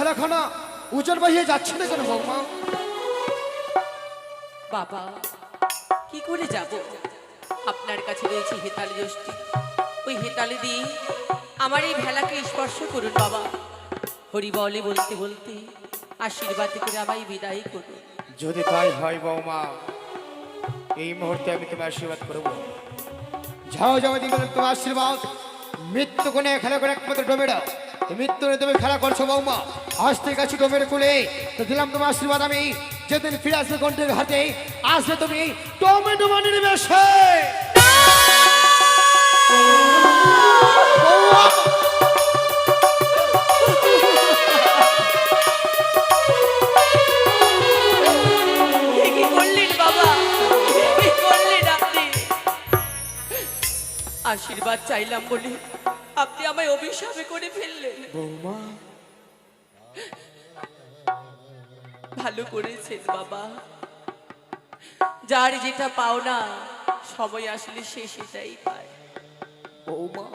ভেলাখানা উজর বাহিয়ে যাচ্ছে না কেন বৌমা? বাবা কি করে যাব? আপনার কাছে রয়েছে হেতালি যষ্টি। ওই হেতালি দিয়ে আমার এই ভেলাকে স্পর্শ করুন বাবা। হরি বলে বলতে বলতে আশীর্বাদ করে আমায় বিদায় করুন। যদি তাই হয় বৌমা এই মুহূর্তে আমি তোমার আশীর্বাদ করব। যাও যাও দিন তোমার আশীর্বাদ। মৃত্যু কোণে খেলা করে একমাত্র ডোমেরা মৃত্যু তুমি খেলা করছ বৌমা। আজ থেকে কুলে। তো দিলাম তোমার আশীর্বাদ আমি। যেদিন ফিরে আসবে কণ্ঠের আসবে তুমি টমেটো মানির বেশে আশীর্বাদ চাইলাম বলে আপনি আমায় অভিশাপে করে ফেললেন। বৌমা। ভালো করেছেন বাবা। যার যেটা পাওনা সময় আসলে সে সেটাই পায়। বৌমা।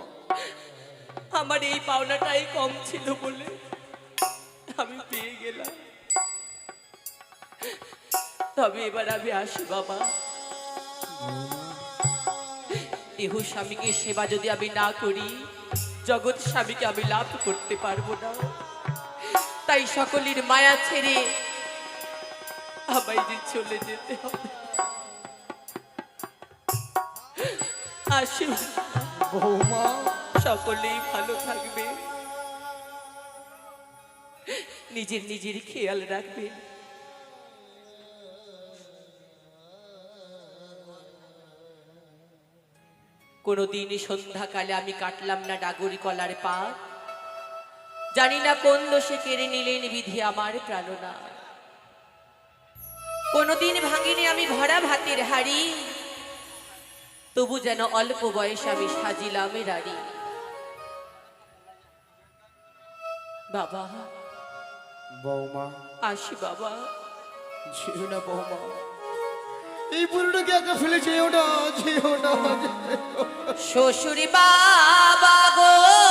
আমার এই পাওনাটাই কম ছিল বলে আমি পেয়ে গেলাম। তবে এবার আমি আসি বাবা। দেহ স্বামীকে সেবা যদি আমি না করি জগৎ স্বামীকে আমি লাভ করতে পারব না। তাই সকলের মায়া ছেড়ে আমায় যে চলে যেতে হবে। আসুন। বৌমা। সকলেই ভালো থাকবে। নিজের নিজের খেয়াল রাখবেন। কোনোদিন সন্ধ্যাকালে আমি কাটলাম না ডাগরি কলার পাত জানি না কোন দোষে কেড়ে নিলেন বিধি আমার প্রাণনা। কোনোদিন ভাঙিনি আমি ভরা ভাতের হাড়ি। তবু যেন অল্প বয়স আমি সাজিলাম রাড়ি। বাবা বৌমা আসি বাবা। ছিল না বৌমা। এই বুড়োটাকে একা ফেলে যেও না যেও বাবা গো।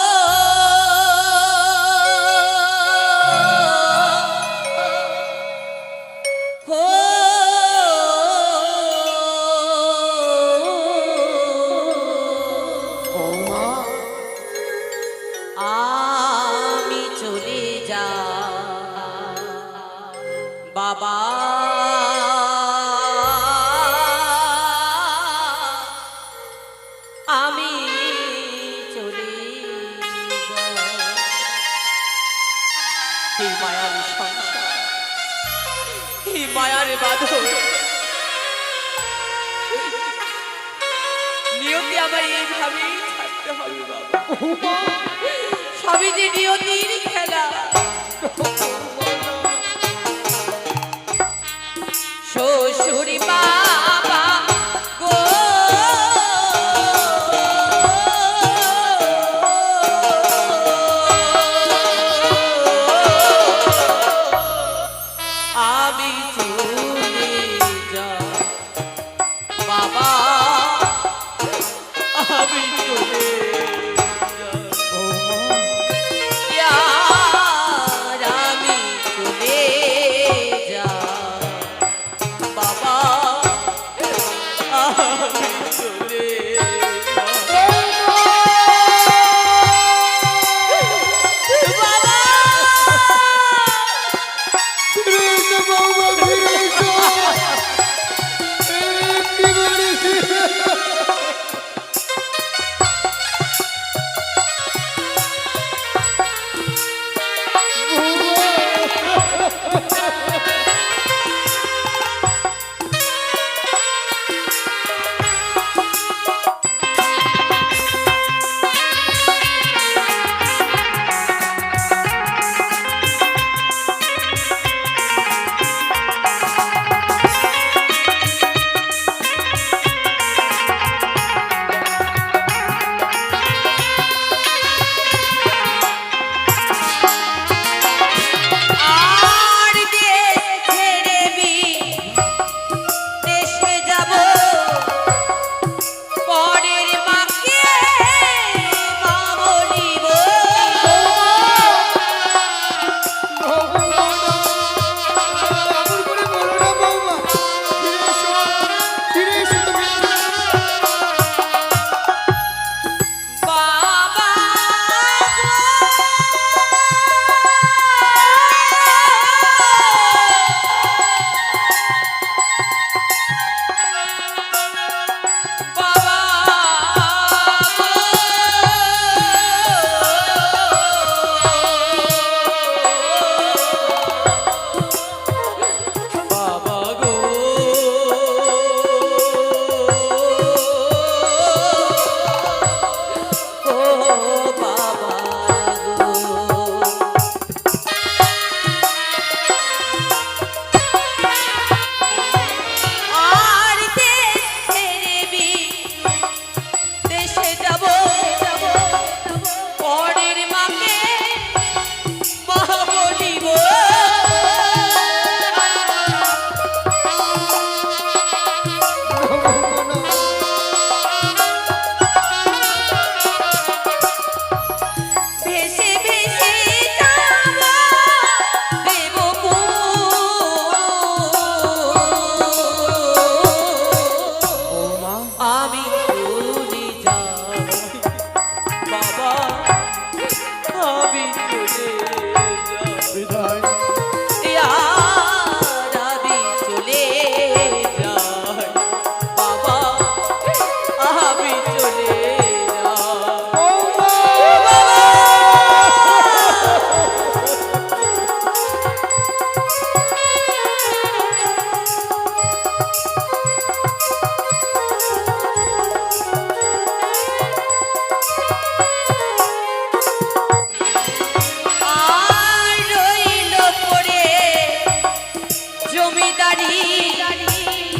জমিদারি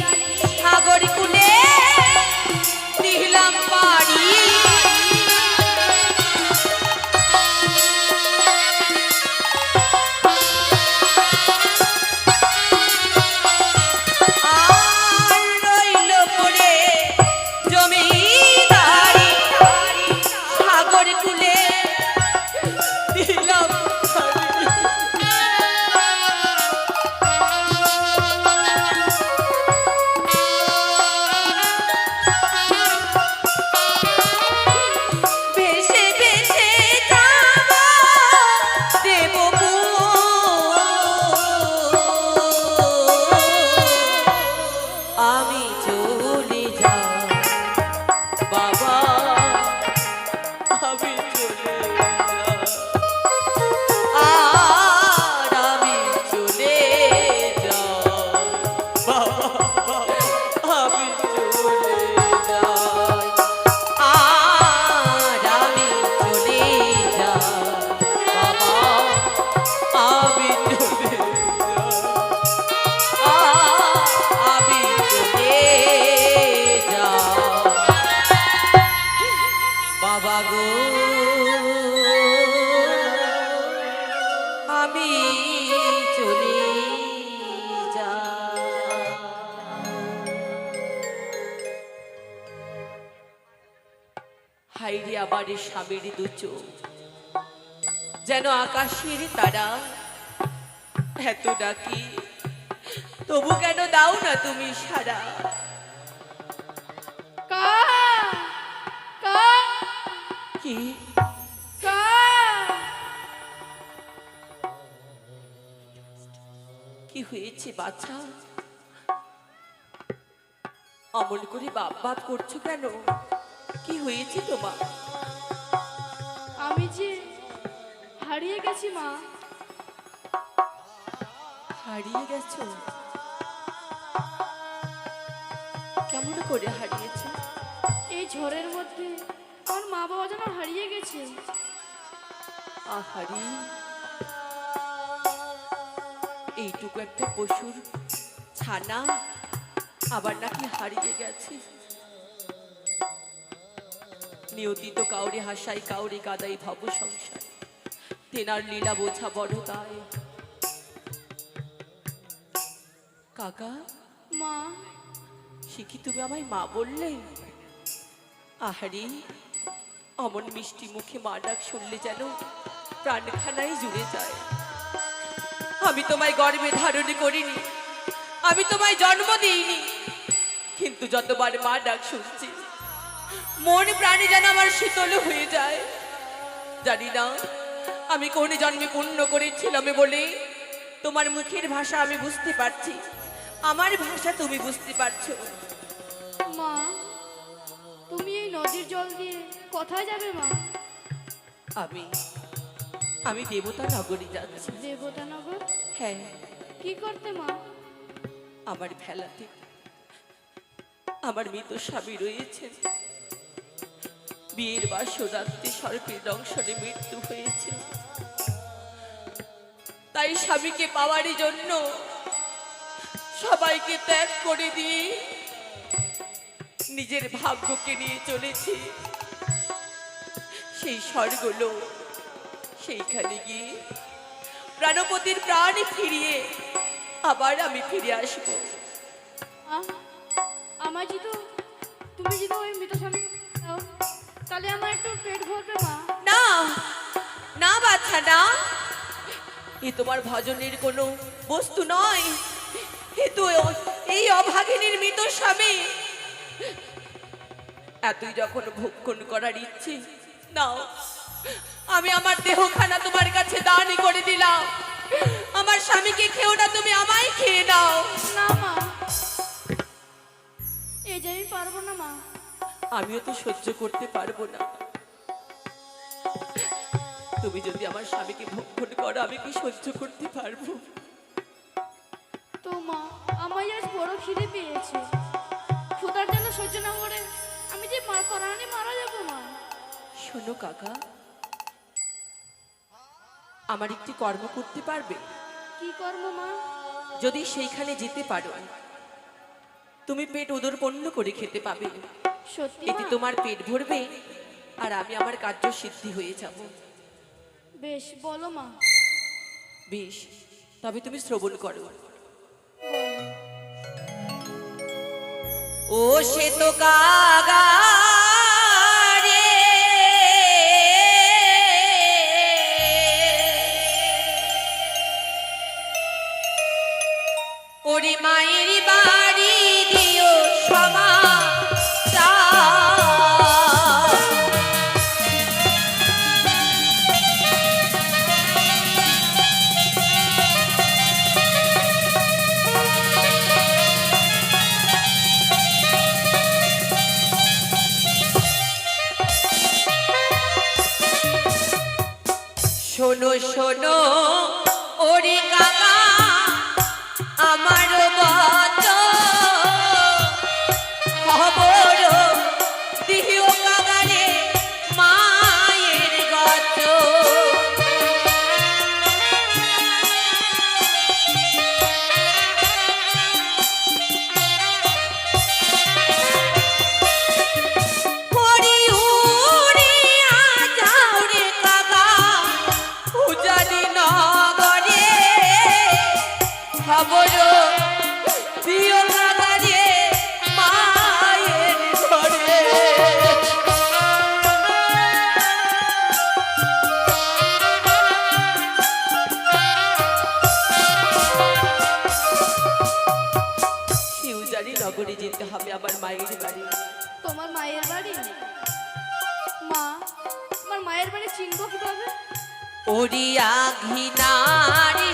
যেন আকাশের তারা। এত ডাকি তবু কেন দাও না তুমি সারা? কা কা হয়েছে বাচ্চা অমন করে বাপ বাপ করছ কেন? কি হয়েছে তোমার? আমি যে হারিয়ে গেছি মা। হারিয়ে গেছো? কেমন করে হারিয়েছো? এই ঝড়ের মধ্যে আমার মা বাবা যেন হারিয়ে গেছে। আহারি এইটুকু একটা পশুর ছানা আবার নাকি হারিয়ে গেছে। নিয়তি তো কাউরে হাসাই কাউরে কাদাই ভব সংসার। তেনার লীলা বোঝা বড় তাই। কাকা? মা? সে কি তুমি আমায় মা বললে? আহারি অমন মিষ্টি মুখে মা ডাক শুনলে যেন প্রাণখানাই জুড়ে যায়। আমি তোমায় গর্বে ধারণ করিনি আমি তোমায় জন্ম দিইনি কিন্তু যতবার মা ডাক শুনছি মন প্রাণী যেন আমার শীতল হয়ে যায়। জানি না আমি কোন জন্মে পুণ্য করেছিলাম বলে? তোমার মুখের ভাষা আমি বুঝতে পারছি। আমার ভাষা তুমি বুঝতে পারছ। মা তুমি এই নদীর জল দিয়ে কোথায় যাবে মা? আমি আমি দেবতা নগরী যাচ্ছি। দেবতা নগর? হ্যাঁ। কি করতে মা? আমার ভেলাতে আমার মৃত স্বামী রয়েছে বিয়ের বাসর রাত্রে সর্পের দংশনে মৃত্যু হয়েছে। তাই স্বামীকে পাওয়ারই জন্য সবাইকে ত্যাগ করে দিয়ে নিজের ভাগ্যকে নিয়ে চলেছি। সেই স্বর্গলো সেইখানে গিয়ে প্রাণপতির প্রাণ ফিরিয়ে আবার আমি ফিরে আসব। আমার যদি তুমি যদি ওই মৃত স্বামী তাহলে আমার একটু পেট ভরবে মা। না না বাচ্চা না। এ তোমার ভজনের কোনো বস্তু নয়। এ তো এই অভাগিনীর মৃত স্বামী। এতই যখন ভক্ষণ করার ইচ্ছে নাও আমি আমার দেহখানা তোমার কাছে দানই করে দিলাম। আমার স্বামীকে খেও না তুমি আমায় খেয়ে নাও। না মা। এই যে আমি পারব না মা। আমিও তো সহ্য করতে পারব না। তুমি যদি আমার স্বামীকে ভক্ষণ করো আমি কি সহ্য করতে পারব? তো মা আমায় আজ বড় খিদে পেয়েছে। ক্ষুধার জন্য সহ্য না করে আমি যে মা পরাণে মারা যাব মা। শোনো কাকা আমার একটি কর্ম করতে পারবে? কি কর্ম মা? যদি সেইখানে যেতে পারো তুমি পেট উদরপন্ন করে খেতে পাবে। এতে? তোমার পেট ভরবে আর আমি আমার কার্য সিদ্ধি হয়ে যাব। বেশ বলো মা। বেশ তবে তুমি শ্রবণ করো। ও সে তো কাগারে। ওরে মায়ের বাড়ি নগরে যেতে হবে বাড়ি। তোমার মায়ের বাড়ি? মা আমার মায়ের বাড়ি চিনব কীভাবে? ওড়িয়া ঘিনারি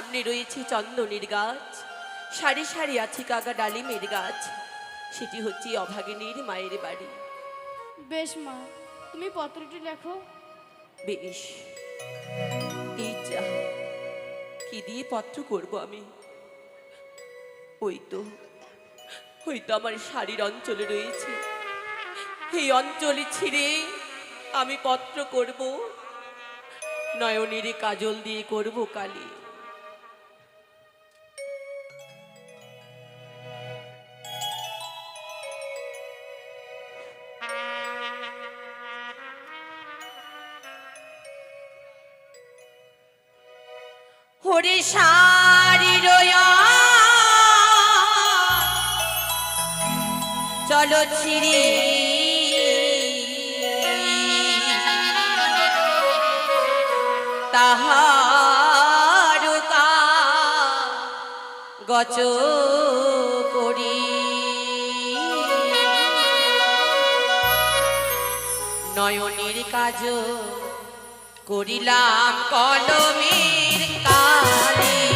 সামনে রয়েছে চন্দনের গাছ। সারি সারি আছে কাগা ডালিমের গাছ। সেটি হচ্ছে অভাগিনীর মায়ের বাড়ি। বেশ মা তুমি পত্রটি লেখো। বেশ। কি দিয়ে পত্র করব আমি? ওই তো ওই তো আমার শাড়ির অঞ্চলে রয়েছে। এই অঞ্চলে ছিঁড়ে আমি পত্র করব। নয়নের কাজল দিয়ে করব কালি। হরে সারি চলো ছিড়ি। তাহার করি। নয়নের কাজ করিলাম কলমের কালি।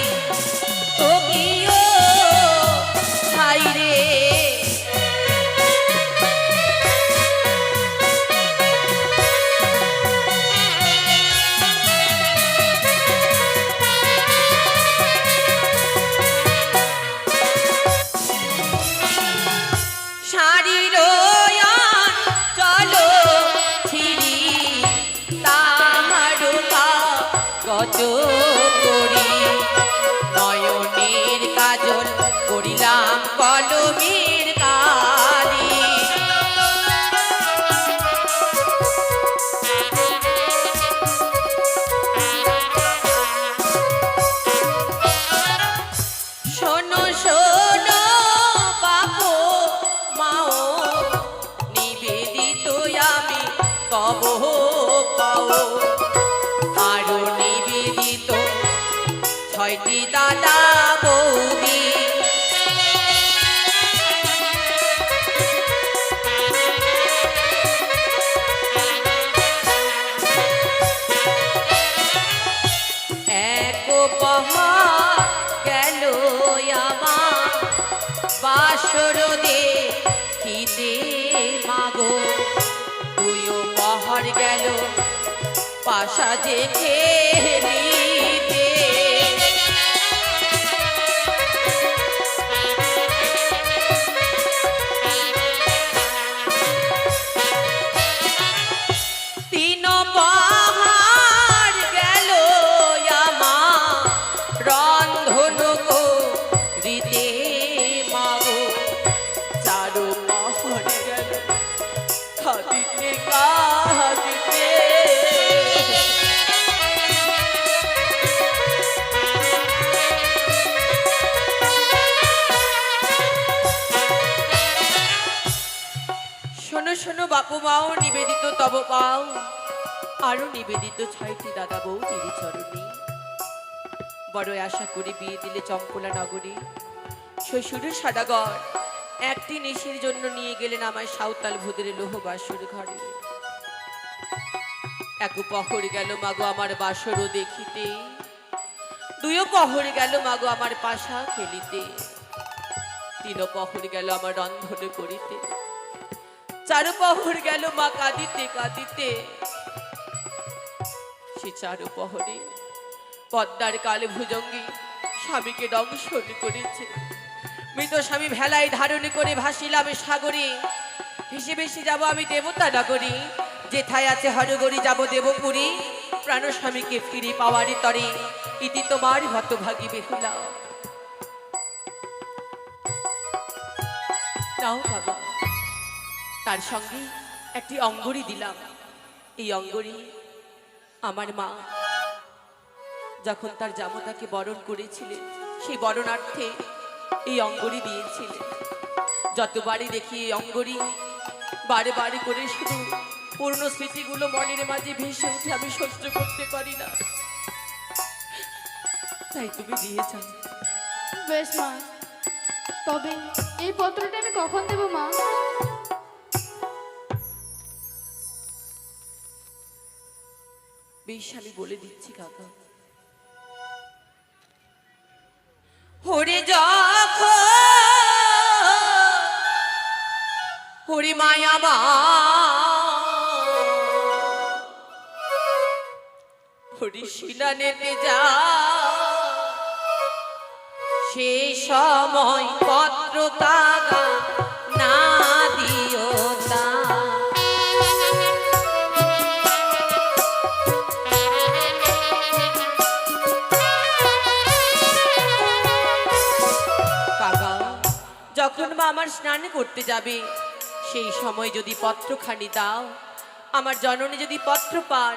পাশা যে শোনো বাপু মাও নিবেদিত তব পাও। আরও নিবেদিত ছয়টি দাদা বউ দিদি চরণী। বড় আশা করি বিয়ে দিলে চম্পলা নগরী। শ্বশুরের সাদাগর, একটি নেশির জন্য নিয়ে গেলেন আমায় সাঁওতাল ভুদের লোহ বাসুর ঘরে। এক পহর গেল মাগো আমার বাসরও দেখিতে। দুইও পহর গেল মাগো আমার পাশা খেলিতে তিন পহর গেল আমার রন্ধন করিতে। চারু পহর গেল মা কাঁদিতে কাঁদিতে। সে চারু পহরে পদ্মার কালে ভুজঙ্গি স্বামীকে দংশন করেছে। মৃত স্বামী ভেলায় ধারণ করে ভাসিলাম সাগরে। ভেসে ভেসে যাব আমি দেবতা নগরী। যেথায় আছে হরগরি যাব দেবপুরী। প্রাণ স্বামীকে ফিরে পাওয়ারই তরে ইতি তোমার হতভাগী বেহুলা। নাও তার সঙ্গে একটি অঙ্গরি দিলাম। এই অঙ্গরি আমার মা যখন তার জামতাকে বরণ করেছিলেন, সেই বরণার্থে এই অঙ্গরি দিয়েছিলেন। যতবারই দেখি এই অঙ্গরি, বারে বারে করে শুধু পুরনো স্মৃতিগুলো মনের মাঝে ভেসে উঠে আমি সহ্য করতে পারি না। তাই তুমি দিয়ে যাও বেশ মা, তবে এই পত্রটা আমি কখন দেবো মা? বেশ, আমি বলে দিচ্ছি, কাকা। হরে যখন হরি মায়া মা। হরি শিলানেতে যা। সে সময় পত্র যখন বা আমার স্নান করতে যাবে সেই সময় যদি পত্রখানি দাও আমার জননী যদি পত্র পান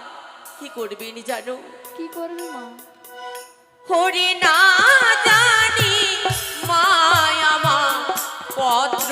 কি করবেন জানো? কি করবে মা? হরি না জানি মায়া আমার পত্র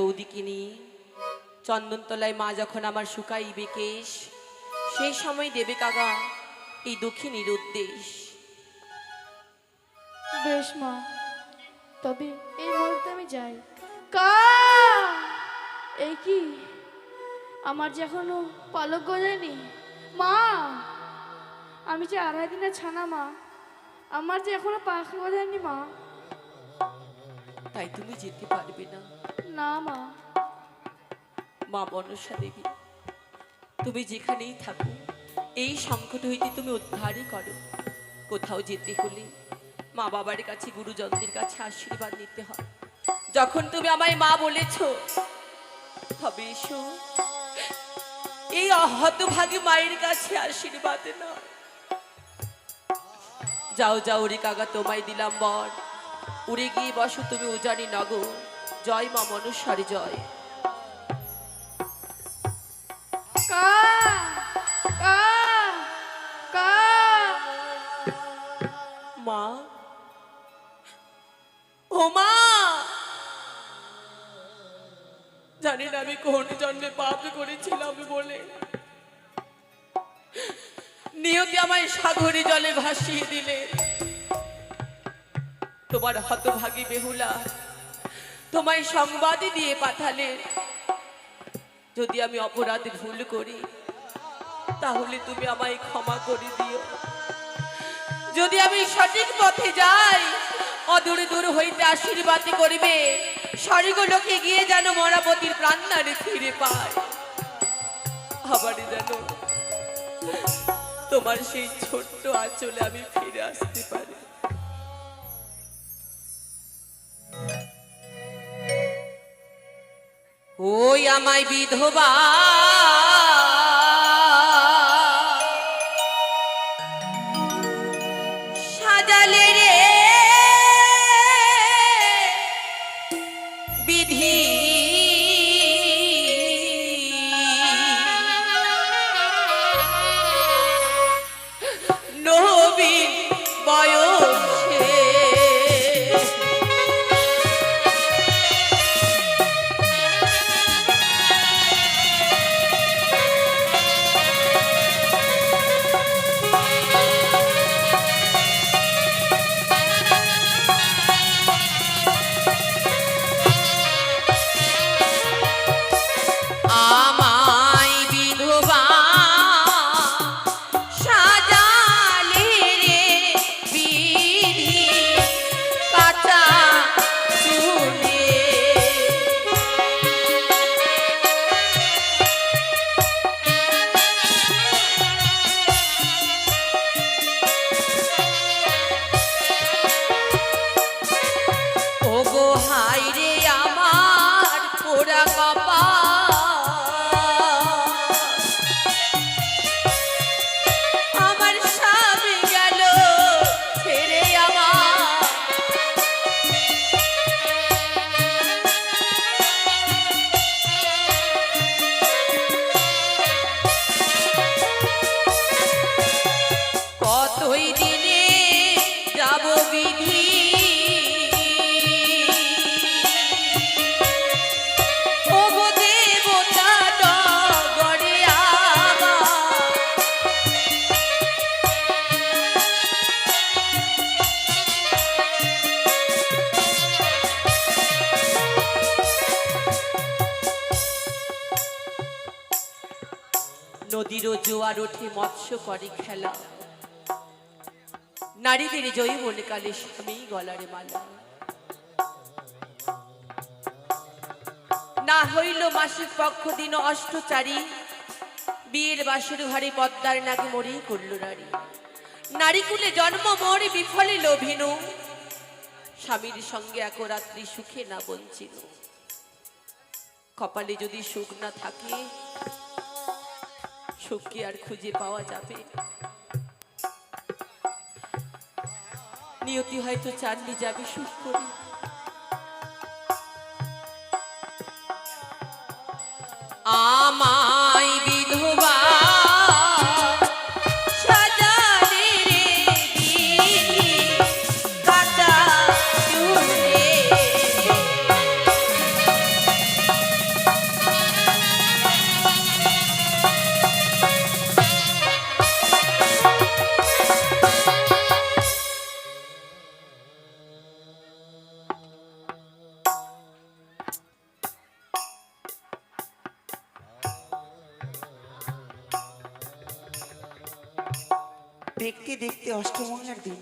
বৌদিকে নিয়ে চন্দনতলায় মা যখন আমার শুকাইবে কেশ সেই সময় দেবে কাগা এই দক্ষিণীর উদ্দেশ। বেশ মা তবে এই মুহূর্তে আমি যাই। কা! এই কি? আমার যে এখনও পালক গজায়নি? মা! আমি যে আড়াই দিনের ছানা মা আমার যে এখনও পাখা গজায়নি মা। তাই তুমি যেতে পারবে না না মা মা মনসা দেবী তুমি যেখানেই থাকো এই সংকট হইতে তুমি উদ্ধারই করো। কোথাও যেতে হলে মা বাবার কাছে গুরুজনদের কাছে আশীর্বাদ নিতে হয়। যখন তুমি আমায় মা বলেছ তবে এসো। এই হতভাগী মায়ের কাছে আশীর্বাদ না যাও যাও রে কাকা তোমায় দিলাম বর। উড়ে গিয়ে বসো তুমি উজানি নগর। জয় মা মনুষ্যার জয়। মা? ও মা! জানি না আমি কোন জন্মে পাপ করেছিলাম বলে। নিয়তি আমায় সাগরে জলে ভাসিয়ে দিলে। তোমার হতভাগী বেহুলা, তোমায় সংবাদই দিয়ে পাঠালে যদি আমি অপরাধ ভুল করি, তাহলে তুমি আমায় ক্ষমা করে দিও। যদি আমি সঠিক পথে যাই, অদূরে দূর হইতে আশীর্বাদ করিবে, স্বর্গলোকে গিয়ে যেন মরাপতির প্রাণনারে ফিরে পায়। আবার যেন তোমার সেই ছোট্ট আঁচলে আমি ফিরে আসতে পারি। ওই আমায় বিধবা নারীদের জয়ী মনে কালে স্বামী গলারে মালা। না হইল মাসিক পক্ষ দিন অষ্টচারী, বিয়ের বাসুর ঘরে পদ্মার নাগে মরে করল নারী। নারী কুলে জন্ম মরে বিফলে লোভিনু, স্বামীর সঙ্গে এক রাত্রি সুখে না বঞ্চিত কপালে যদি সুখ না থাকে সুখ কি আর খুঁজে পাওয়া যাবে নিয়তি হয়তো চাননি যাবি সুখ আমায়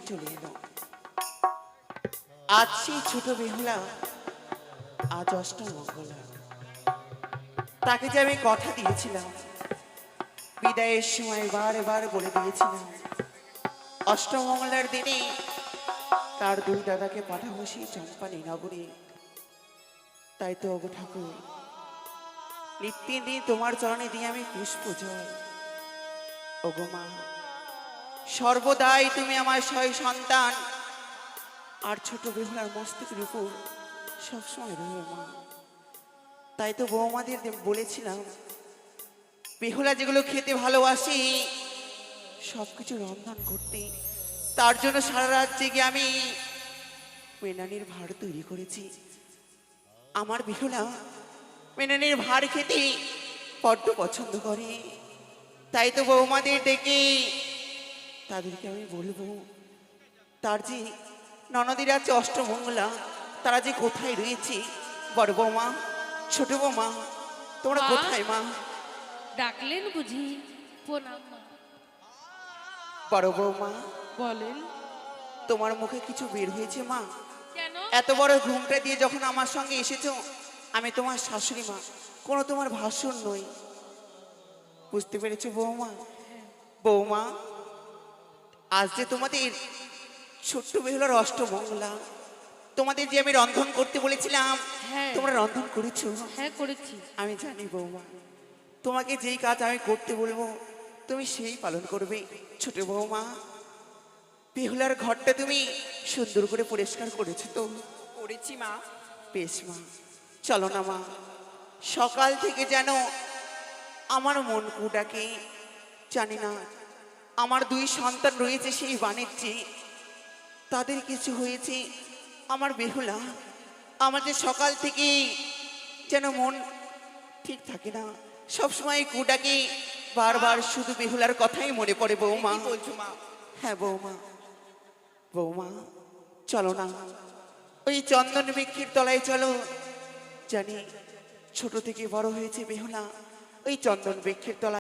চলে এলো আজ সেই ছোট বেহুলা আজ অষ্টমঙ্গলা তাকে যে আমি কথা দিয়েছিলাম, বিদায়ের সময় বারে বার বলে দিয়েছিলাম অষ্টমঙ্গলার দিনে তার দুই দাদাকে পাঠাবো সেই চম্পানি নগরে। তাই তো অগো ঠাকুর, নিত্যদিন দিন তোমার চরণে দিয়ে আমি পুষ্প জল ওগো মা। সর্বদাই তুমি আমার ছয় সন্তান। আর ছোট বেহুলার মস্তিষ্কের উপর সবসময় রয়ে মা। তাই তো বৌমাদের বলেছিলাম, বেহুলা যেগুলো খেতে ভালোবাসি সব কিছু রন্ধন করতে, তার জন্য সারা রাত জেগে আমি মেনানির ভাড় তৈরি করেছি। আমার বেহুলা মেনানির ভাড় খেতে বড্ড পছন্দ করে। তাই তো বৌমাদের ডেকে তাদেরকে আমি বলব তার যে ননদিরা আছে অষ্টমঙ্গলা তারা যে কোথায় রয়েছে? বড় বৌমা ছোট বৌমা তোমরা কোথায় মা? ডাকলেন বুঝি প্রণাম। বড় বৌমা বলেন। তোমার মুখে কিছু বের হয়েছে মা? এত বড় ঘুমটা দিয়ে যখন আমার সঙ্গে এসেছ আমি তোমার শাশুড়ি মা কোনো তোমার ভাষণ নই। বুঝতে পেরেছ বৌমা? বৌমা আজ যে তোমাদের ছোট্ট বেহুলার অষ্টমঙ্গলা তোমাদের যে আমি রন্ধন করতে বলেছিলাম হ্যাঁ। তোমরা রন্ধন করেছ? হ্যাঁ করেছি। আমি জানি বৌমা তোমাকে যেই কাজ আমি করতে বলব তুমি সেই পালন করবে। ছোট বৌমা বেহুলার ঘরটা তুমি সুন্দর করে পরিষ্কার করেছ তো? করেছি মা। বেশ মা চলো না মা সকাল থেকে যেন আমার মন কুটাকে জানি না আমার দুই সন্তান রয়েছে সেই বাণিজ্যে। তাদের কিছু হয়েছে। আমার বেহুলা আমার যে সকাল থেকে যেন মন ঠিক থাকে না সবসময় কুটাকে বারবার শুধু বেহুলার কথাই মনে পড়ে বৌমা। কি বলছো মা। হ্যাঁ বৌমা। বৌমা চলো না। ওই চন্দন বৃক্ষের তলায় চলো। জানি ছোট থেকে বড় হয়েছে বেহুলা। ওই চন্দন বৃক্ষের তলায়